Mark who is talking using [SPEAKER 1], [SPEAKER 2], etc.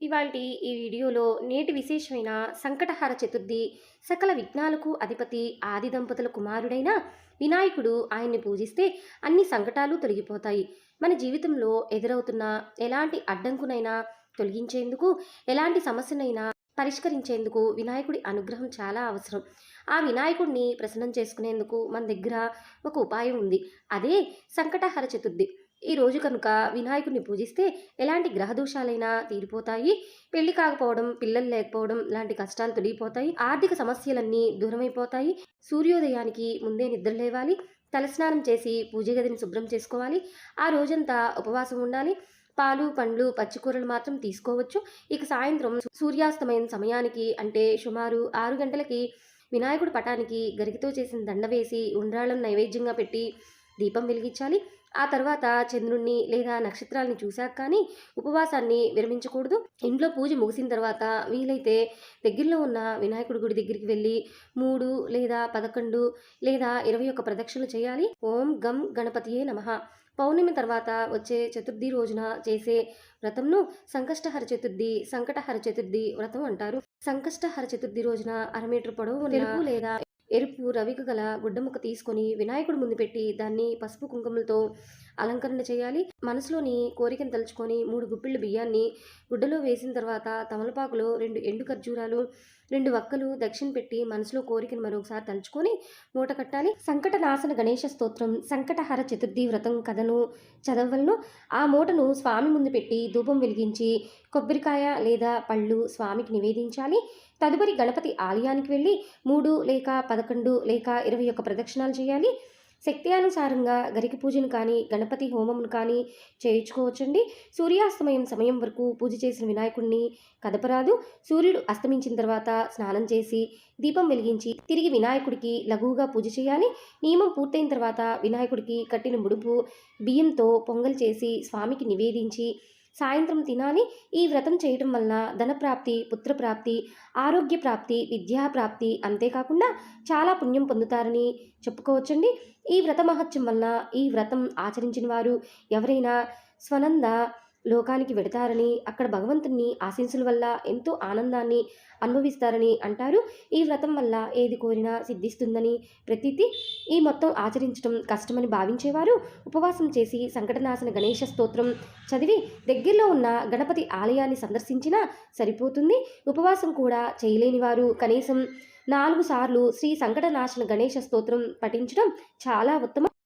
[SPEAKER 1] ఇవాళ ఈ వీడియోలో నేటి విశేషమైన సంకటహార చతుర్థి సకల విఘ్నాలకు అధిపతి ఆది దంపతుల కుమారుడైన వినాయకుడు ఆయన్ని పూజిస్తే అన్ని సంకటాలు తొలగిపోతాయి. మన జీవితంలో ఎదురవుతున్న ఎలాంటి అడ్డంకునైనా తొలగించేందుకు ఎలాంటి సమస్యనైనా పరిష్కరించేందుకు వినాయకుడి అనుగ్రహం చాలా అవసరం. ఆ వినాయకుడిని ప్రసన్నం చేసుకునేందుకు మన దగ్గర ఒక ఉపాయం ఉంది. అదే సంకటహర చతుర్థి. ఈ రోజు కనుక వినాయకుడిని పూజిస్తే ఎలాంటి గ్రహదోషాలైనా తీరిపోతాయి? పెళ్ళి కాకపోవడం పిల్లలు లేకపోవడం లాంటి కష్టాలు తొలగిపోతాయి. ఆర్థిక సమస్యలన్నీ దూరమైపోతాయి. సూర్యోదయానికి ముందే నిద్ర లేవాలి. తలస్నానం చేసి పూజ గదిని శుభ్రం చేసుకోవాలి. ఆ రోజంతా ఉపవాసం ఉండాలి. పాలు పండ్లు పచ్చికూరలు మాత్రం తీసుకోవచ్చు. ఇక సాయంత్రం సూర్యాస్తమైన సమయానికి అంటే సుమారు ఆరు గంటలకి వినాయకుడు పటానికి గరికతో చేసిన దండ వేసి ఉండ్రాళ్ళను నైవేద్యంగా పెట్టి దీపం వెలిగించాలి. ఆ తర్వాత చంద్రుణ్ణి లేదా నక్షత్రాలని చూశాక కానీ ఉపవాసాన్ని విరమించకూడదు. ఇంట్లో పూజ ముగిసిన తర్వాత వీలైతే దగ్గరలో ఉన్న వినాయకుడి గుడి దగ్గరికి వెళ్ళి మూడు లేదా పదకొండు లేదా ఇరవై ఒక్క ప్రదక్షిణలు చేయాలి. ఓం గం గణపతియే నమః. పౌర్ణమి తర్వాత వచ్చే చతుర్థి రోజున చేసే వ్రతంను సంకష్టహర చతుర్థి సంకటహర చతుర్థి వ్రతం అంటారు. సంకష్టహర చతుర్థి రోజున అర మీటర్ పొడవు తెలుపు లేదా ఎరుపు రవిక గల గుడ్డముక్క తీసుకొని వినాయకుడు ముందు పెట్టి దాన్ని పసుపు కుంకుమలతో అలంకరణ చేయాలి. మనసులోని కోరికను తలుచుకొని మూడు గుప్పిళ్ళు బియ్యాన్ని గుడ్డలో వేసిన తర్వాత తమలపాకులో రెండు ఎండు ఖర్జూరాలు రెండు వక్కలు దక్షిణ పెట్టి మనసులో కోరికను మరొకసారి తలుచుకొని మూట కట్టాలి. సంకట నాశన గణేష స్తోత్రం సంకటహర చతుర్థి వ్రతం కథను చదవలను ఆ మూటను స్వామి ముందు పెట్టి ధూపం వెలిగించి కొబ్బరికాయ లేదా పళ్ళు స్వామికి నివేదించాలి. తదుపరి గణపతి ఆలయానికి వెళ్ళి మూడు లేక పదకొండు లేక ఇరవై ఒక్క ప్రదక్షిణాలు చేయాలి. శక్త్యానుసారంగా గరిక పూజను కానీ గణపతి హోమమును కానీ చేయించుకోవచ్చండి. సూర్యాస్తమయం సమయం వరకు పూజ చేసిన వినాయకుడిని కదపరాదు. సూర్యుడు అస్తమించిన తర్వాత స్నానం చేసి దీపం వెలిగించి తిరిగి వినాయకుడికి లఘువుగా పూజ చేయాలి. నియమం పూర్తయిన తర్వాత వినాయకుడికి కట్టిన ముడుపు బియ్యంతో పొంగల్ చేసి స్వామికి నివేదించి సాయంత్రం తినాలి. ఈ వ్రతం చేయటం వలన ధనప్రాప్తి పుత్రప్రాప్తి ఆరోగ్య ప్రాప్తి విద్యా ప్రాప్తి అంతేకాకుండా చాలా పుణ్యం పొందుతారని చెప్పుకోవచ్చండి. ఈ వ్రత మహత్యం వలన ఈ వ్రతం ఆచరించిన వారు ఎవరైనా స్వనంద లోకానికి వెడతారని అక్కడ భగవంతుని ఆశీస్సుల వల్ల ఎంతో ఆనందాన్ని అనుభవిస్తారని అంటారు. ఈ వ్రతం వల్ల ఏది కోరినా సిద్ధిస్తుందని ప్రతీతి ఈ మొత్తం ఆచరించడం కష్టమని భావించేవారు. ఉపవాసం చేసి సంకటనాశన గణేష స్తోత్రం చదివి దగ్గరలో ఉన్న గణపతి ఆలయాన్ని సందర్శించినా సరిపోతుంది. ఉపవాసం కూడా చేయలేని వారు కనీసం నాలుగు సార్లు శ్రీ సంకటనాశన గణేష స్తోత్రం పఠించడం చాలా ఉత్తమం.